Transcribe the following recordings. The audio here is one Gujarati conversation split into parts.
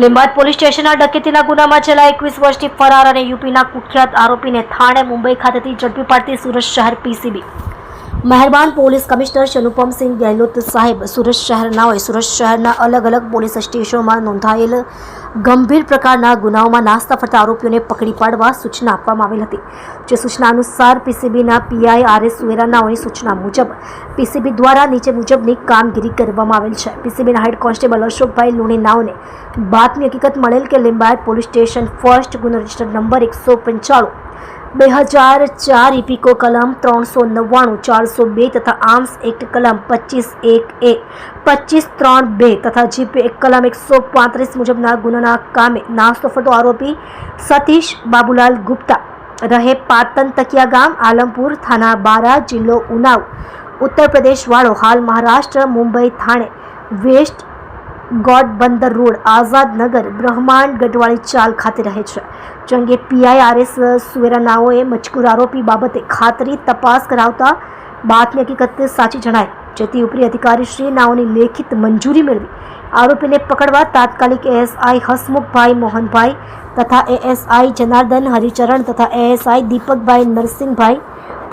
લીંબાદ પોલીસ સ્ટેશનના ડકેતીના ગુનામાં છેલ્લા એકવીસ વર્ષથી ફરાર અને યુપીના કુખ્યાત આરોપીને થાણે મુંબઈ ખાતેથી ઝડપી પાડતી સુરત શહેર પીસીબી. મહેરબાન પોલીસ કમિશનર શ્રી અનુપમસિંહ ગેહલોત સાહેબ, સુરત શહેરનાઓએ સુરત શહેરના અલગ અલગ પોલીસ સ્ટેશનોમાં નોંધાયેલ ગંભીર પ્રકારના ગુનાઓમાં નાસ્તા ફરતા આરોપીઓને પકડી પાડવા સૂચના આપવામાં આવેલ હતી. જે સૂચના અનુસાર પીસીબીના પીઆઈ આર એસ સુવેરાનાઓની સૂચના મુજબ પીસીબી દ્વારા નીચે મુજબની કામગીરી કરવામાં આવેલ છે. પીસીબીના હેડ કોન્સ્ટેબલ અશોકભાઈ લુણીનાઓને બાતમી હકીકત મળેલ કે લિંબાયત પોલીસ સ્ટેશન ફર્સ્ટ ગુનો રજિસ્ટર નંબર એકસો પંચાણું બે હજાર ચાર ઇપિકો કલમ ત્રણસો નવ્વાણું ચારસો બે તથા આર્મ્સ એક્ટ કલમ પચીસ એક એ પચીસ ત્રણ બે તથા જીપી એક કલમ એકસો પાંત્રીસ મુજબના ગુનાના કામે નાસ્તો ફરતો આરોપી સતીશ બાબુલાલ ગુપ્તા રહે પાતન તકિયા ગામ આલમપુર થાના બારા જિલ્લો ઉનાવ ઉત્તર પ્રદેશવાળો હાલ Maharashtra Mumbai Thane west Ghodbunder road Azadnagar Brahmand Gadhwali ચાલ ખાતે રહે છે. જે અંગે પીઆઈ આર એસ સુવેરાનાઓએ મજકૂર આરોપી બાબતે ખાતરી તપાસ કરાવતા બાતમી હકીકત સાચી જણાય. જેથી ઉપરી અધિકારી શ્રી નાઓની લેખિત મંજૂરી મેળવી. આરોપીને પકડવા તાત્કાલિક એએસઆઈ હસમુખભાઈ મોહનભાઈ તથા એએસઆઈ જનાર્દન હરિચરણ તથા એએસઆઈ દીપકભાઈ નરસિંહભાઈ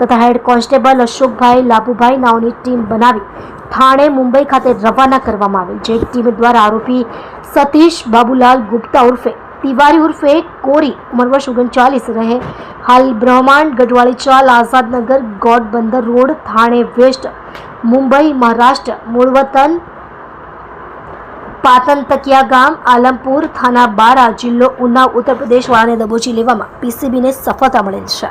તથા હેડ કોન્સ્ટેબલ અશોકભાઈ લાભુભાઈ નાઓની ટીમ બનાવી થાણે મુંબઈ ખાતે રવાના કરવામાં આવી, જે ટીમ દ્વારા આરોપી સતીશ બાબુલાલ ગુપ્તા ઉર્ફે તિવારી ઉર્ફે કોરી ઉંમર વર્ષ ઓગણચાલીસ રહે. હાલ બ્રહ્માંડ ગઢવાળી ચાલ આઝાદનગર ગોડ રોડ થાણે વેસ્ટ મુંબઈ મહારાષ્ટ્ર મૂળવતન વતન ગામ આલમપુર થાના બારા જિલ્લો ઉન્નાવ ઉત્તર પ્રદેશ વાળાને દબોચી લેવામાં પીસીબીને સફળતા મળેલ છે.